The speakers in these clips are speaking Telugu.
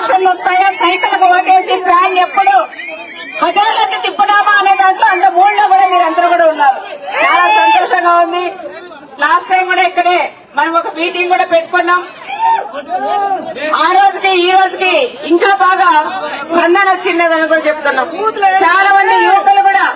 ఎలక్షన్లు వస్తాయా? సైకిల్ ఓటేసి ఫ్యాన్ ఎప్పుడు? బజార్లకి తిప్పుదామా అనే దాంట్లో అంత మూడులో కూడా మీరందరూ కూడా ఉన్నారు. చాలా సంతోషంగా ఉంది. లాస్ట్ టైం కూడా ఇక్కడే మనం ఒక మీటింగ్ కూడా పెట్టుకున్నాం. ఆ రోజుకి ఈ రోజుకి ఇంకా బాగా స్పందన వచ్చిందని కూడా చెప్తున్నాం. చాలా మంది యువకులు కూడా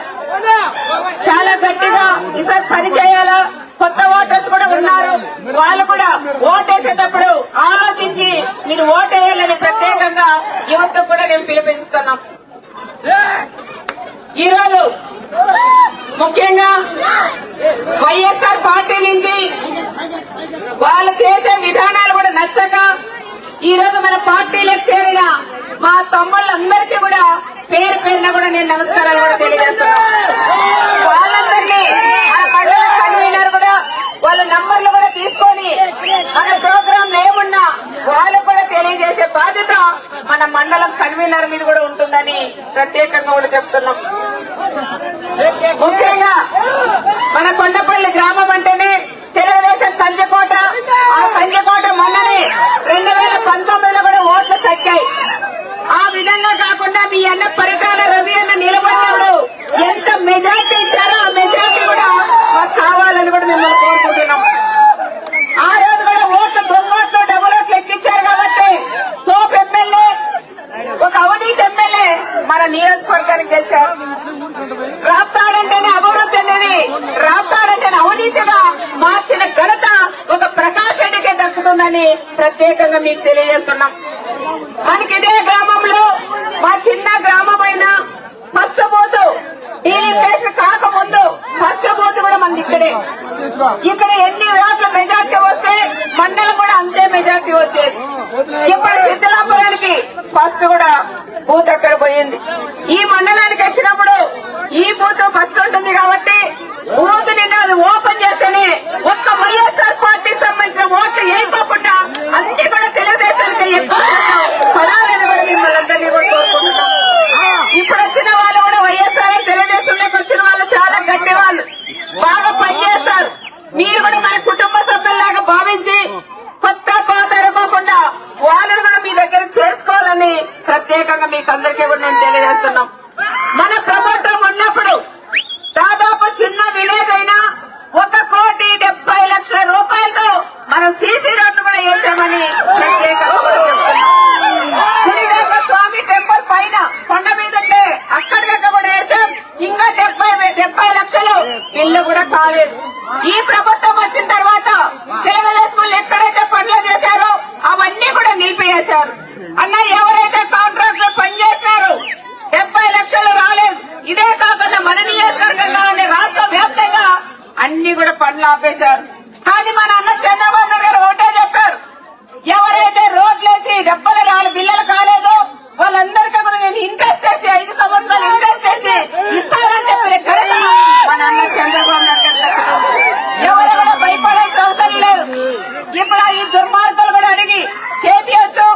చాలా గట్టిగా ఈసారి పని చేయాలా? కొత్త ఓటర్స్ కూడా ఉన్నారు. వాళ్ళు కూడా ఓటేసేటప్పుడు ఆలోచించి మీరు ఓటేయాలని ప్రత్యేకంగా యువత కూడా నేను పిలిపిస్తున్నాం ఈరోజు ముఖ్యంగా వైఎస్ఆర్ పార్టీ నుంచి వాళ్ళు చేసే విధానాలు కూడా నచ్చక ఈ రోజు మన పార్టీలకు చేరిన వాళ్ళందరికీ కూడా పేరు పేరున కూడా నేను నమస్కారాలు కూడా తెలియజేస్తున్నాను. వాళ్ళందరినీ ఆ కన్వీనర్ కూడా వాళ్ళ నంబర్లు కూడా తీసుకొని మన ప్రోగ్రాం ఏమున్నా వాళ్ళు కూడా తెలియజేసే బాధ్యత మన మండలం కన్వీనర్ మీద కూడా ఉంటుందని ప్రత్యేకంగా కూడా చెప్తున్నాం. ముఖ్యంగా మన కొండపల్లి గ్రామం అంటేనే తెలుగుదేశం కంచెకోట ఆ కంచెకోట మొన్ననే రెండు వేల పంతొమ్మిదిలో కూడా ఓట్లు తగ్గాయి ఆ విధంగా కాకుండా మీ అన్న పరిటాల రవి అన్న నిలబడినప్పుడు ఎంత మెజార్టీ ఇచ్చారో ఆ మెజార్టీ కూడా మాకు కావాలని కూడా మిమ్మల్ని కోరుకుంటున్నాం ఆ రోజు కూడా ఓట్లు దొంగోట్లు డబుల్ ఓట్లు ఎక్కించారు కాబట్టి తోపు ఎమ్మెల్యే ఒక అవినీతి ఎమ్మెల్యే మన నియోజకవర్గానికి గెలిచారు రాప్తాడంటేనే అభివృద్ధి అనేది రాప్తాడంటేనే అవినీతిగా మార్చిన ఘనత ఒక ప్రకాష్ రెడ్డికే ప్రత్యేకంగా మీకు తెలియజేస్తున్నాం. మనకి ఇదే గ్రామంలో మా చిన్న గ్రామమైన ఫస్ట్ బూత్ డీలిమిటేషన్ కాకముందు ఫస్ట్ బూత్ కూడా మనది ఇక్కడే. ఇక్కడ ఎన్ని ఓట్ల మెజార్టీ వస్తే మండలం కూడా అంతే మెజార్టీ వచ్చేది. ఇప్పుడు సిద్ధలాపురానికి ఫస్ట్ కూడా బూత్ అక్కడ పోయింది. ఈ మండలానికి వచ్చినప్పుడు ఈ బూత్ ఫస్ట్ ఉంటుంది కాబట్టి బూత్ నిన్న అది ఓపెన్ చేస్తేనే ఒక్క వైఎస్ఆర్ పార్టీ సంబంధించిన ఓట్లు వేయకోకుండా అన్ని కూడా తెలుగుదేశానికి ఎక్కువ శాతం పడాలని కూడా మిమ్మల్ని అందరినీ కూడా కోరుకుంటున్నాం ఇప్పుడు వచ్చిన వాళ్ళు కూడా వైఎస్ఆర్ తెలుగుదేశంలోకి వచ్చిన వాళ్ళు చాలా గట్టి వాళ్ళు బాగా పనిచేస్తారు మీరు కూడా మన కుటుంబ సభ్యుల్లాగా భావించి కొత్త పాత అనుకోకుండా వాళ్ళని కూడా మీ దగ్గర విషయాన్ని ప్రత్యేకంగా మీకు అందరికీ కూడా నేను తెలియజేస్తున్నాం. మన ప్రభుత్వం ఉన్నప్పుడు దాదాపు చిన్న విలేజ్ అయినా ఒక కోటి డెబ్బై లక్షల రూపాయలతో మనం సీసీ రోడ్డు కూడా వేసామని ప్రత్యేకంగా స్వామి టెంపుల్ పైన కొండ మీద ఉంటే అక్కడికక్కడ కూడా వేసాం. ఇంకా డెబ్బై డెబ్బై లక్షలు ఇల్లు కూడా కాలేదు. ఈ ప్రభుత్వం వచ్చిన తర్వాత తెలుగుదేశం వాళ్ళు ఎక్కడైతే పనులు చేశారో అవన్నీ కూడా నిలిపివేశారు. అన్న ఎవరైతే కాంట్రాక్ట్ పని పనిచేశారు డెబ్బై లక్షలు రాలేదు. ఇదే కాకుండా మన నియోజకవర్గంగా రాష్ట్ర వ్యాప్తంగా అన్ని కూడా పనులు ఆపేశారు. కానీ మన అన్న చంద్రబాబు నాయుడు గారు ఒకటే చెప్పారు ఎవరైతే రోడ్లేసి డబ్బలు రాలి బిల్లలు కాలేదో వాళ్ళందరికీ కూడా నేను ఇంట్రెస్ట్ వేసి ఐదు సంవత్సరాలు ఇంట్రెస్ట్ వేసి ఇస్తానని చెప్పిన ఘనత మన అన్న చంద్రబాబు నాయుడు గారు దక్కుతుంది. ఎవరు కూడా భయపడాల్సిన అవసరం లేదు ఇప్పుడు ఈ దుర్మార్గులు కూడా అడిగి చేపియొచ్చు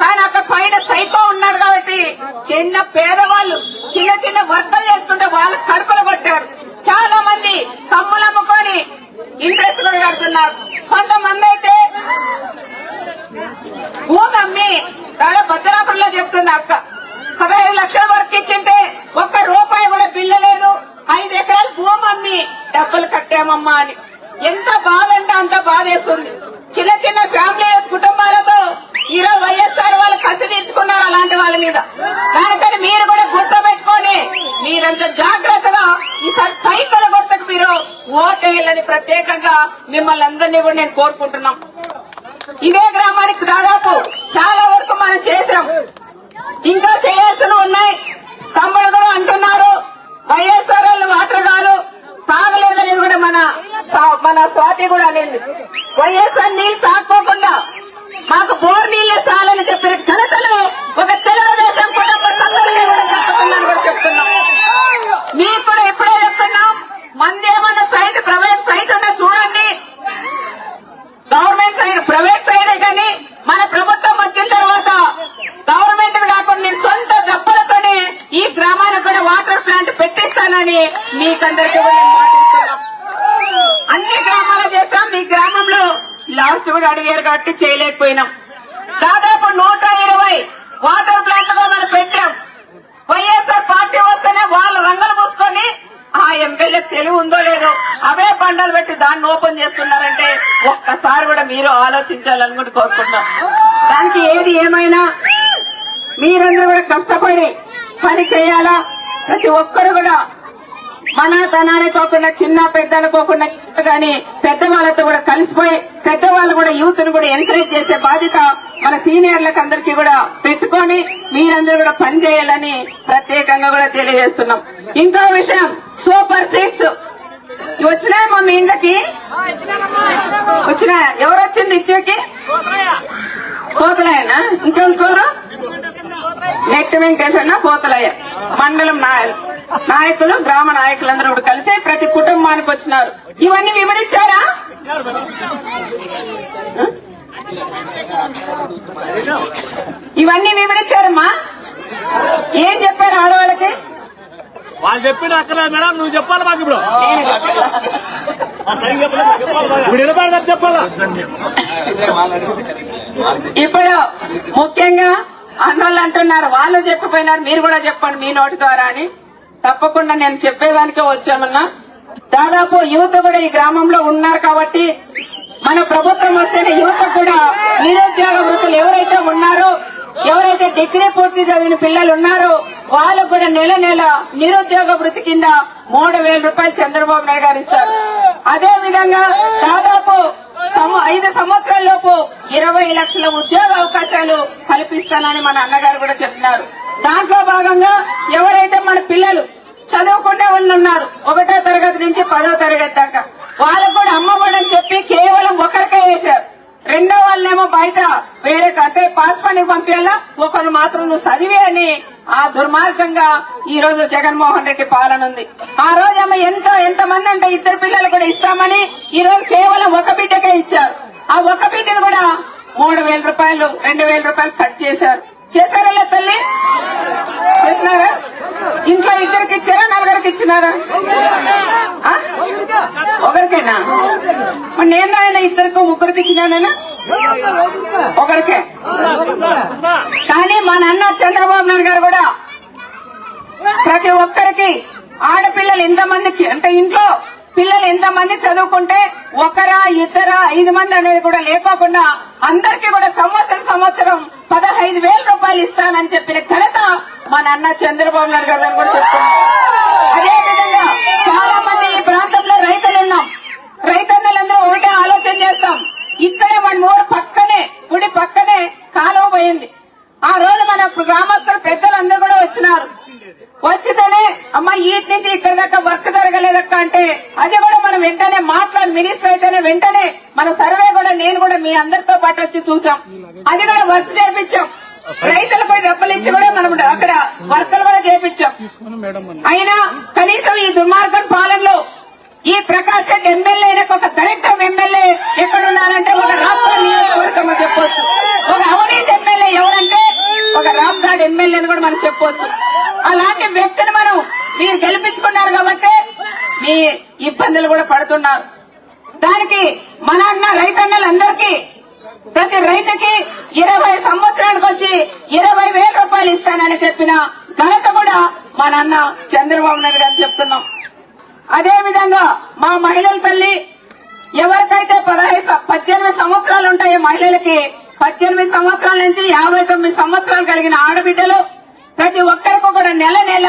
కానీ అక్కడ పైన సైకో ఉన్నారు కాబట్టి చిన్న పేదవాళ్ళు చిన్న చిన్న వర్కలు చేసుకుంటే వాళ్ళ కడుపులు కొట్టారు చాలా మంది కమ్ములు అమ్ముకొని ఇంట్రెస్ట్ కూడా కడుతున్నారు కొంతమంది అయితే భూమి అమ్మి చాలా భద్రాపురంలో చెప్తుంది అక్క పదహైదు లక్షల వరకు ఇచ్చింటే ఒక్క రూపాయి కూడా బిల్లు లేదు ఐదు ఎకరాలు భూమి అమ్మి డబ్బులు కట్టామమ్మా అని ఎంత బాధ అంటే వేస్తుంది చిన్న చిన్న ఫ్యామిలీ కుటుంబాలతో ఈరోజు వైఎస్ఆర్ వాళ్ళు కసి తీర్చుకున్నారు అలాంటి వాళ్ళ మీద. దానికని మీరు కూడా గుర్తుపెట్టుకొని మీరంత జాగ్రత్తగా ఈసారి సైకిల్ గుర్తకు మీరు ఓటేయాలని ప్రత్యేకంగా మిమ్మల్ని అందరినీ కూడా నేను కోరుకుంటున్నాం. ఇదే గ్రామానికి దాదాపు చాలా వరకు మనం చేసాం ఇంకా చేయాల్సినవి ఉన్నాయి. తమ్ముడు కూడా అంటున్నారు వైఎస్ఆర్ వాళ్ళు వాటర్ కాదు తాగలేదనేది కూడా మన మన స్వాతి కూడా అనేది. వైఎస్ఆర్ నీళ్ళు తాక్కోకుండా మాకు బోర్ నీళ్ళు చాలని చెప్పిన ఘనతలు ఒక తెలుగుదేశం కుటుంబ సభ్యులకి కూడా చెప్తున్నాను కూడా చెప్తున్నాం మీకు కూడా ఎప్పుడే చెప్తున్నాం మంది ఏమన్నా సైట్ ప్రైవేట్ సైట్ ఉన్నా చూడండి గవర్నమెంట్ సైడ్ ప్రైవేట్ సైడే కానీ మన ప్రభుత్వం వచ్చిన తర్వాత గవర్నమెంట్ కాకుండా నేను సొంత డబ్బులతోనే ఈ గ్రామానికి కూడా వాటర్ ప్లాంట్ పెట్టిస్తానని మీకందరికీ కూడా నేను మాటిస్తున్నాం అన్ని గ్రామాలు చేస్తాం మీ గ్రామంలో లాస్ట్ కూడా అడిగారు కాబట్టి చేయలేకపోయినాం. దాదాపు నూట ఇరవై వాటర్ ప్లాంట్లో మనం పెట్టాం. వైఎస్ఆర్ పార్టీ వస్తేనే వాళ్ళు రంగులు పూసుకొని ఆ ఎమ్మెల్యే తెలివి ఉందో లేదో అవే బండలు పెట్టి దాన్ని ఓపెన్ చేస్తున్నారంటే ఒక్కసారి కూడా మీరు ఆలోచించాలని కూడా కోరుకుంటున్నాం. దానికి ఏది ఏమైనా మీరందరూ కూడా కష్టపడి పని చేయాలా? ప్రతి ఒక్కరు కూడా మన తనాన్ని కాకుండా చిన్న పెద్ద అనుకోకుండా కానీ పెద్దవాళ్ళతో కూడా కలిసిపోయి పెద్దవాళ్ళు కూడా యూత్ను కూడా ఎంకరేజ్ చేసే బాధ్యత మన సీనియర్లకు అందరికీ కూడా పెట్టుకొని మీరందరూ కూడా పనిచేయాలని ప్రత్యేకంగా కూడా తెలియజేస్తున్నాం. ఇంకో విషయం సూపర్ సిక్స్. వచ్చినాయమ్మా మీ ఇంట్లోకి వచ్చినాయా? ఎవరు వచ్చింది ఇచ్చేకి? పోతలాయనా ఇంకెవరు నెట్ వెంకటేశ్వర పోతలయ్య. మండలం నాయకు నాయకులు గ్రామ నాయకులందరూ కూడా కలిసి ప్రతి కుటుంబానికి వచ్చినారు. ఇవన్నీ వివరించారా? ఇవన్నీ వివరించారమ్మా? ఏం చెప్పారు ఆడవాళ్ళకి? వాళ్ళు చెప్పిన అక్కర్లేదు మేడం నువ్వు చెప్పాలి మాకు ఇప్పుడు. చెప్పాలా? ఇప్పుడు ముఖ్యంగా అన్నోళ్ళు అంటున్నారు వాళ్ళు చెప్పిపోయినారు మీరు కూడా చెప్పండి మీ నోటి ద్వారా అని. తప్పకుండా నేను చెప్పేదానికే వచ్చామన్నా. దాదాపు యువత కూడా ఈ గ్రామంలో ఉన్నారు కాబట్టి మన ప్రభుత్వం వస్తేనే యువత కూడా నిరుద్యోగ వృత్తులు ఎవరైతే ఉన్నారో ఎవరైతే డిగ్రీ పూర్తి చదివిన పిల్లలు ఉన్నారో వాళ్ళకు కూడా నెల నెల నిరుద్యోగ వృత్తి కింద మూడు వేల రూపాయలు చంద్రబాబు నాయుడు గారు ఇస్తారు. అదే విధంగా దాదాపు ఐదు సంవత్సరాల లోపు ఇరవై లక్షల ఉద్యోగ అవకాశాలు కల్పిస్తానని మన అన్నగారు కూడా చెప్పినారు. దాంట్లో భాగంగా ఎవరైతే మన పిల్లలు చదువుకునే వాళ్ళు ఉన్నారు. ఒకటో తరగతి నుంచి పదో తరగతి దాకా. వాళ్ళకు కూడా అమ్మఒడని చెప్పి కేవలం ఒకరికే వేశారు. రెండో వాళ్ళేమో బయట వేరే అంటే పాస్ పని పంపించాలా ఒకరు మాత్రం నువ్వు చదివే అని ఆ దుర్మార్గంగా ఈ రోజు జగన్మోహన్ రెడ్డి పాలన ఉంది. ఆ రోజు ఎంతో ఎంతమంది ఎంత అంటే ఇద్దరు పిల్లలు కూడా ఇస్తామని ఈ రోజు కేవలం ఒక బిడ్డకే ఇచ్చారు. ఆ ఒక బిడ్డను కూడా మూడు వేల రూపాయలు రెండు వేల రూపాయలు కట్ చేశారు. చేశారా తల్లి? చేసినారా? ఇంట్లో ఇద్దరికి ఇచ్చారా? నలుగురికి ఇచ్చినారా? ఒకరికేనా? మరి నేను ఆయన ఇద్దరికి ముగ్గురికి ఇచ్చినానేనా? ఒకరికే. కానీ మా నాన్న చంద్రబాబు నాయుడు గారు కూడా ప్రతి ఒక్కరికి ఆడపిల్లలు ఎంతమందికి అంటే ఇంట్లో పిల్లలు ఎంతమంది చదువుకుంటే ఒకరా ఇద్దరా ఐదు మంది అనేది కూడా లేకోకుండా అందరికీ కూడా సంవత్సరం సంవత్సరం పదహైదు వేల రూపాయలు ఇస్తానని చెప్పిన ఘనత మా నాన్న చంద్రబాబు నాయుడు గారు కూడా చెప్తున్నారు అదే విధంగా చాలా మంది ఈ ప్రాంతంలో రైతులు ఉన్నాం. రైతన్నలందరూ ఒకటే ఆలోచన చేస్తాం. ఇక్కడే మన ఊరు పక్కనే గుడి పక్కనే కాలువ పోయింది. ఆ రోజు మన గ్రామస్తులు పెద్దలందరూ కూడా వచ్చినారు. వచ్చితేనే అమ్మ ఈటి నుంచి ఇక్కడ దాకా వర్క్ జరగలేదక్క అంటే అది కూడా మనం వెంటనే మాట్లాడి మినిస్టర్ అయితేనే వెంటనే మన సర్వే కూడా నేను కూడా మీ అందరితో పాటు వచ్చి చూసాం. అది కూడా వర్క్ చేపించాం. రైతులపై డబ్బులు ఇచ్చి కూడా మనం అక్కడ వర్కులు కూడా చేపించాం. అయినా కనీసం ఈ దుర్మార్గం పాలనలో ఈ ప్రకాష్ రెడ్డి ఎమ్మెల్యేలకు ఒక దరిద్రం ఎమ్మెల్యే ఎక్కడున్నారంటే ఒక రాష్ట్ర నియోజకవర్గం చెప్పొచ్చు. ఒక అవినీతి ఎమ్మెల్యే ఎవరంటే ఒక రామ్గాడ్ ఎమ్మెల్యే అని కూడా మనం చెప్పొచ్చు. అలాంటి వ్యక్తిని మనం మీరు గెలిపించుకున్నారు కాబట్టి మీ ఇబ్బందులు కూడా పడుతున్నారు. దానికి మన అన్న రైతన్నలందరికీ ప్రతి రైతుకి ఇరవై సంవత్సరానికి వచ్చి ఇరవై వేల రూపాయలు ఇస్తానని చెప్పిన ఘనత కూడా మా నాన్న చంద్రబాబు నాయుడు గారు చెప్తున్నాం. అదే విధంగా మా మహిళల తల్లి ఎవరికైతే పదహైదు పద్దెనిమిది సంవత్సరాలు ఉంటాయో మహిళలకి పద్దెనిమిది సంవత్సరాల నుంచి యాభై తొమ్మిది సంవత్సరాలు కలిగిన ఆడబిడ్డలు ప్రతి ఒక్కరికి కూడా నెల నెల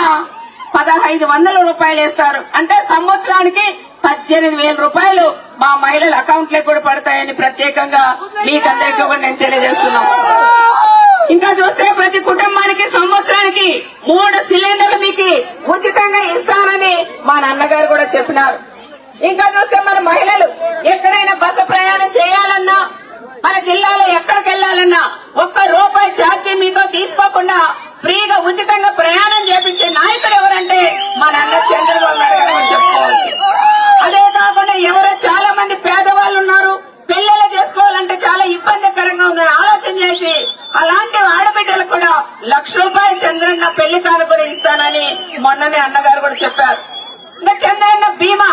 పదహైదు వందల రూపాయలు వేస్తారు అంటే సంవత్సరానికి పద్దెనిమిది వేల రూపాయలు మా మహిళల అకౌంట్ కూడా పడతాయని ప్రత్యేకంగా మీకందరికీ కూడా నేను తెలియజేస్తున్నాను ఇంకా చూస్తే ప్రతి కుటుంబానికి సంవత్సరానికి మూడు సిలిండర్లు మీకు ఉచితంగా ఇస్తానని మా నాన్నగారు కూడా చెప్పినారు. ఇంకా చూస్తే మన మహిళలు ఎక్కడైనా బస్సు ప్రయాణం చేయాలన్నా మన జిల్లాలో ఎక్కడికి వెళ్ళాలన్నా ఒక్క రూపాయి ఛార్జీ మీతో తీసుకోకుండా ఫ్రీగా ఉచితంగా ప్రయాణం చేపించే నాయకుడు ఎవరంటే మా అన్న చంద్రబాబు నాయుడు గారు అని చెప్పుకోవచ్చు అదే కాకుండా ఎవరో చాలా మంది పేదవాళ్ళు ఉన్నారు పెళ్ళిళ్ళు చేసుకోవాలంటే చాలా ఇబ్బందికరంగా ఉందని ఆలోచన చేసి అలాంటి ఆడబిడ్డలకు కూడా లక్ష రూపాయలు చంద్రన్న పెళ్ళి కాను కూడా ఇస్తానని మొన్ననే అన్నగారు కూడా చెప్పారు. ఇంకా చంద్రన్న బీమా.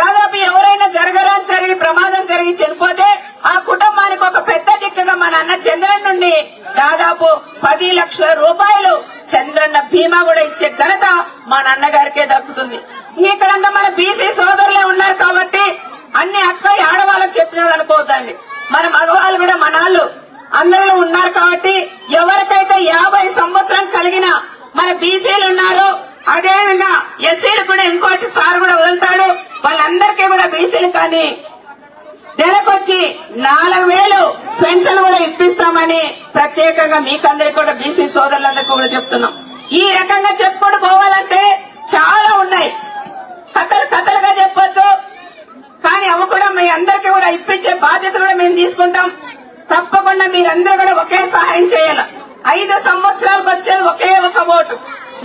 దాదాపు ఎవరైనా జరగరాని జరిగి ప్రమాదం జరిగి చనిపోతే ఆ కుటుంబానికి ఒక పెద్ద దిక్కుగా మన అన్న చంద్రన్ నుండి దాదాపు పది లక్షల రూపాయలు చంద్రన్న బీమా కూడా ఇచ్చే ఘనత మా నాన్నగారికే దక్కుతుంది. ఇక్కడంతా మన బీసీ సోదరులే ఉన్నారు కాబట్టి అన్ని అక్క ఆడవాళ్ళకి చెప్పినది అనుకోవద్దండి. మన మగవాళ్ళు కూడా మనాళ్ళు అందరిలో ఉన్నారు కాబట్టి ఎవరికైతే యాభై సంవత్సరం కలిగిన మన బీసీలు ఉన్నారు అదేవిధంగా ఎస్సీలు కూడా ఇంకోటి సార్ కూడా వదులుతాడు. వాళ్ళందరికీ కూడా బీసీలు కానీ నెలకొచ్చి నాలుగు వేలు పెన్షన్ కూడా ఇప్పిస్తామని ప్రత్యేకంగా మీకందరికి కూడా బీసీ సోదరులందరికీ కూడా చెప్తున్నాం. ఈ రకంగా చెప్పుకుంటూ పోవాలంటే చాలా ఉన్నాయి. కథలు కథలుగా చెప్పొచ్చు. కానీ అవి కూడా మీ అందరికీ కూడా ఇప్పించే బాధ్యత కూడా మేము తీసుకుంటాం. మీరందరూ కూడా ఒకే సహాయం చేయాలి. ఐదు సంవత్సరాలకు వచ్చేది ఒకే ఒక ఓటు.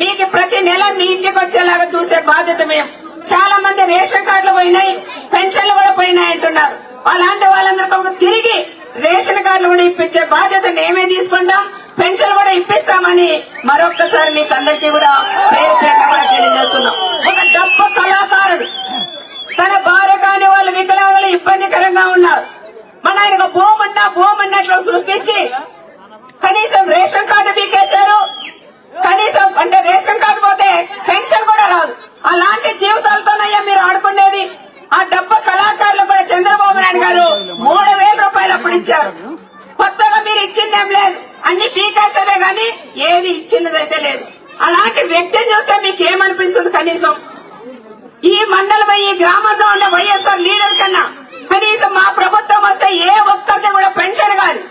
మీకు ప్రతి నెల మీ ఇంటికి వచ్చేలాగా చూసే బాధ్యత మేము. చాలా మంది రేషన్ కార్డులు పోయినాయి పెన్షన్లు కూడా పోయినాయి అంటున్నారు. అలాంటి వాళ్ళందరికీ తిరిగి రేషన్ కార్డులు కూడా ఇప్పించే బాధ్యత మేమే తీసుకుంటాం పెన్షన్ కూడా ఇప్పిస్తామని మరొక్కసారి మీకు అందరికీ కూడా పేరు పేరు కూడా తెలియజేస్తున్నాం. ఒక గొప్ప కళాకారుడు. తన భార్య కాని వాళ్ళు వికలాంగులు ఇబ్బందికరంగా ఉన్నారు. మన ఆయన భూమన్నా భూమన్నట్లు సృష్టించి కనీసం రేషన్ కార్డు పీకేశారు. కనీసం అంటే రేషన్ కార్డు పోతే పెన్షన్ కూడా రాదు. అలాంటి జీవితాలతోనయ్యా మీరు ఆడుకునేది. ఆ డబ్బ కళాకారులు కూడా చంద్రబాబు నాయుడు గారు మూడు వేల రూపాయలు అప్పుడు ఇచ్చారు. కొత్తగా మీరు ఇచ్చిందేం లేదు. అన్ని పీకేసారే గాని ఏది ఇచ్చినదైతే లేదు. అలాంటి వ్యక్తిని చూస్తే మీకు ఏమనిపిస్తుంది కనీసం? ఈ మండలం ఈ గ్రామంలో ఉండే వైఎస్ఆర్ లీడర్ కన్నా కనీసం మా ప్రభుత్వం వస్తే ఏ ఒక్కరికి కూడా పెన్షన్ గాని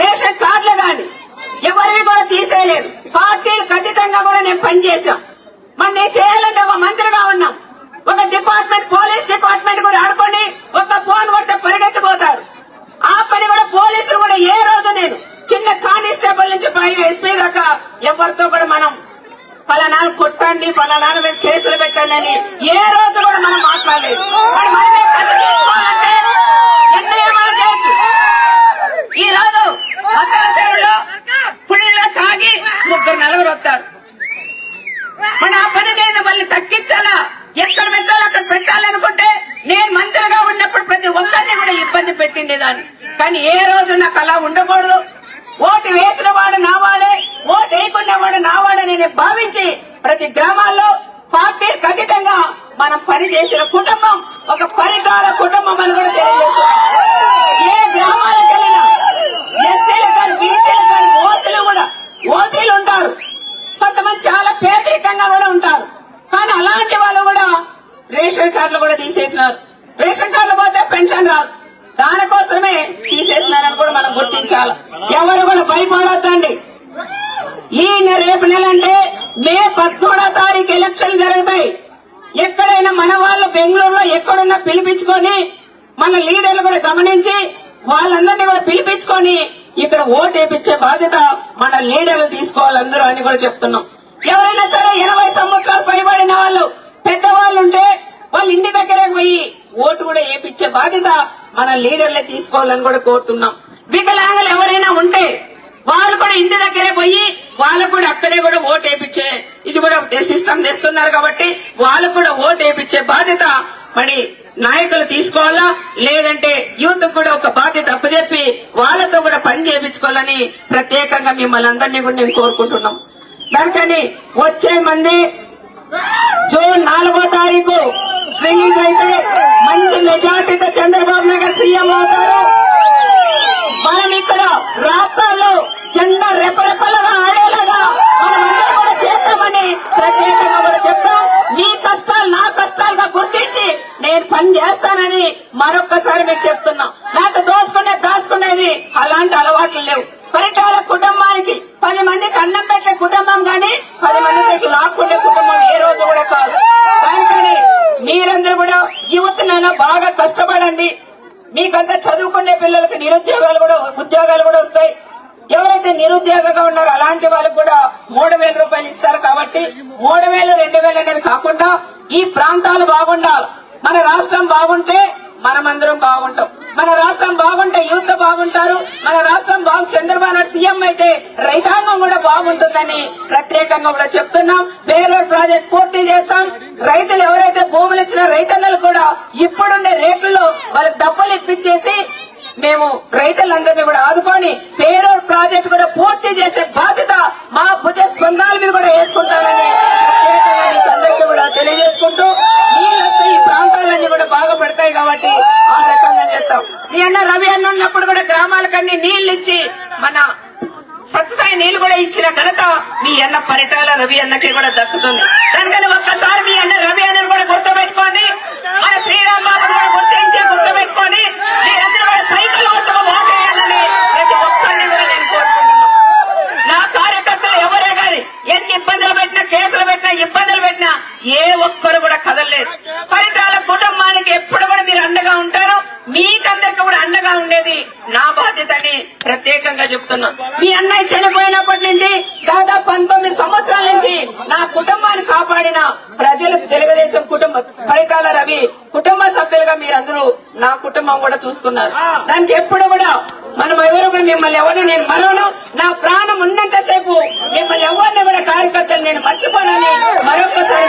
రేషన్ కార్డులు గాని ఎవరివి కూడా తీసేయలేదు. పార్టీలు ఖచ్చితంగా కూడా నేను పనిచేశాం. మరి నేను చేయాలంటే ఒక మంత్రిగా ఉన్నాం. ఒక డిపార్ట్మెంట్ పోలీస్ డిపార్ట్మెంట్ కూడా ఆడుకొని ఒక ఫోన్ కొడితే పరిగెత్తిపోతారు. ఆ పని కూడా పోలీసులు కూడా ఏ రోజు నేను చిన్న కానిస్టేబుల్ నుంచి పైన ఎస్పీ దాకా ఎవరితో కూడా మనం పలానాలు కొట్టండి పలానాలు కేసులు పెట్టండి అని ఏ రోజు కూడా మనం మాట్లాడలేదు మరి మనమే కసి తీర్చుకోవాలంటే ఎన్నో మనం చేయొచ్చు ఈ రోజు మక్కల చెరువులో పుల్ల తాగి ముగ్గురు నలుగురు వస్తారు మన ఆ పని నేను మళ్ళీ తగ్గించాలా? ఎక్కడ పెట్టాలి అక్కడ పెట్టాలనుకుంటే నేను మంత్రిగా ఉన్నప్పుడు ప్రతి ఒక్కరిని కూడా ఇబ్బంది పెట్టిండేదాన్ని. కానీ ఏ రోజు నాకు అలా ఉండకూడదు. ఓటు వేసిన వాడు నావాడే ఓటు వేయకుండా వాడు నావాడే నేను భావించి ప్రతి గ్రామాల్లో పార్టీ ఖచ్చితంగా మనం పని చేసిన కుటుంబం ఒక పరికాల కుటుంబం అని కూడా తెలియజేస్తున్నాం ఏ గ్రామాలకు వెళ్ళినా ఎస్సీలు కానీ బీసీలు కానీ ఓసీలు కూడా ఓసీలు ఉంటారు కొంతమంది చాలా పేదరికంగా కూడా ఉంటారు కానీ అలాంటి వాళ్ళు కూడా రేషన్ కార్డులు కూడా తీసేసినారు. రేషన్ కార్డులు పోతే పెన్షన్ రాదు. దానికోసమే తీసేసినారని కూడా మనం గుర్తించాలి. ఎవరు కూడా భయపడొద్దండి. ఈ రేపు నెల అంటే మే పద్మూడో తారీఖు ఎలక్షన్ జరుగుతాయి. ఎక్కడైనా మన వాళ్ళు బెంగళూరులో ఎక్కడున్నా పిలిపించుకొని మన లీడర్లు కూడా గమనించి వాళ్ళందరినీ కూడా పిలిపించుకొని ఇక్కడ ఓటు వేపించే బాధ్యత మన లీడర్లు తీసుకోవాలందరూ అని కూడా చెప్తున్నాం. ఎవరైనా సరే ఎనభై సంవత్సరాలు పైబడిన వాళ్ళు పెద్దవాళ్ళు ఉంటే వాళ్ళ ఇంటి దగ్గరే పోయి ఓటు కూడా వేపించే బాధ్యత మన లీడర్లే తీసుకోవాలని కూడా కోరుతున్నాం. వికలాంగులు ఎవరైనా ఉంటే వాళ్ళు కూడా ఇంటి దగ్గరే పోయి వాళ్ళకు కూడా అక్కడే కూడా ఓటు వేయించే ఇది కూడా సిస్టమ్ తెస్తున్నారు కాబట్టి వాళ్ళకు కూడా ఓటు వేయించే బాధ్యత మరి నాయకులు తీసుకోవాలా? లేదంటే యూత్ కూడా ఒక బాధ్యత అప్పచెప్పి వాళ్ళతో కూడా పని చేయించుకోవాలని ప్రత్యేకంగా మిమ్మల్ని అందరినీ కూడా నేను కోరుకుంటున్నాం. దానికని వచ్చే మంది జూన్ నాలుగో తారీఖు రిలీజ్ అయితే మంచి మెజార్టీతో చంద్రబాబు నాయుడు సీఎం అవుతారు. మనం ఇక్కడ రాష్ట్రాల్లో జెండా రెపరెపలుగా ఆడేలాగా మనం అందరం కూడా చేద్దామని ప్రత్యేకంగా కూడా చెప్తాం. మీ కష్టాలు నా కష్టాలుగా గుర్తించి నేను పని చేస్తానని మరొక్కసారి మీకు చెప్తున్నా. నాకు దోసుకునే దాచుకునేది అలాంటి అలవాట్లు లేవు. పరిటాల కుటుంబానికి పది మందికి అన్నం పెట్టే కుటుంబం గాని పది మంది లాక్కుండే కుటుంబం ఏ రోజు కూడా కాదు దానికని మీరందరూ కూడా యువతనైనా బాగా కష్టపడండి. మీకంతా చదువుకునే పిల్లలకు నిరుద్యోగాలు కూడా ఉద్యోగాలు కూడా వస్తాయి. ఎవరైతే నిరుద్యోగంగా ఉన్నారో అలాంటి వాళ్ళకి కూడా మూడు వేల రూపాయలు ఇస్తారు కాబట్టి మూడు వేలు రెండు వేలు అనేది కాకుండా ఈ ప్రాంతాలు బాగుండాలి. మన రాష్ట్రం బాగుంటే మనమందరం బాగుంటాం. మన రాష్ట్రం బాగుంటే యూత్ బాగుంటారు. మన రాష్ట్రం బాగు చంద్రబాబు నాయుడు సీఎం అయితే రైతాంగం కూడా బాగుంటుందని ప్రత్యేకంగా కూడా చెప్తున్నాం. బేలూరు ప్రాజెక్ట్ పూర్తి చేస్తాం. రైతులు ఎవరైతే భూములు ఇచ్చిన రైతన్నలు కూడా ఇప్పుడుండే రేట్లలో వాళ్ళకి డబ్బులు ఇప్పించేసి మేము రైతులందరినీ కూడా ఆదుకొని పేరూరు ప్రాజెక్ట్ కూడా పూర్తి చేసే బాధ్యత మా భుజ స్పందాల మీద కూడా వేసుకుంటారని మీకు అందరికీ కూడా తెలియజేసుకుంటూ నీళ్ళు ఇచ్చి మన సత్యసాయి నీళ్ళు కూడా ఇచ్చిన ఘనత మీ అన్న పరిటాల రవి అన్నకి కూడా దక్కుతుంది. దానికని ఒక్కసారి మీ అన్న రవి అన్నను కూడా గుర్తుపెట్టుకోండి. మన శ్రీరామ్ బాబును కూడా గుర్తించి గుర్తుపెట్టుకోండి. మీరందరూ కూడా సైకిల్ గుర్తుకు ఓటేయాలని ప్రతి ఒక్కరిని కూడా నేను కోరుకుంటున్నాను. నా కార్యకర్తలు ఎవరే గాని ఎన్ని ఇబ్బందులు పెట్టినా కేసులు పెట్టినా ఇబ్బందులు పెట్టినా ఏ ఒక్కరు కూడా కదలలేదు. పరిటాల కుటుంబానికి ఎప్పుడు కూడా మీరు అండగా ఉంటారు మీకందరికి కూడా అండగా ఉండేది నా బాధ్యత అని ప్రత్యేకంగా చెప్తున్నా మీ అన్నయ్య చనిపోయినప్పటి నుండి దాదాపు పంతొమ్మిది సంవత్సరాల నుంచి నా కుటుంబాన్ని కాపాడిన ప్రజలు తెలుగుదేశం కుటుంబ పరికాల రవి కుటుంబ సభ్యులుగా మీరందరూ నా కుటుంబం కూడా చూసుకున్నారు. దానికి ఎప్పుడు కూడా మనం ఎవరు కూడా మిమ్మల్ని ఎవరిని నేను మరవను. నా ప్రాణం ఉన్నంత సేపు మిమ్మల్ని ఎవరిని కూడా కార్యకర్తలు నేను మర్చిపోనని మరొకసారి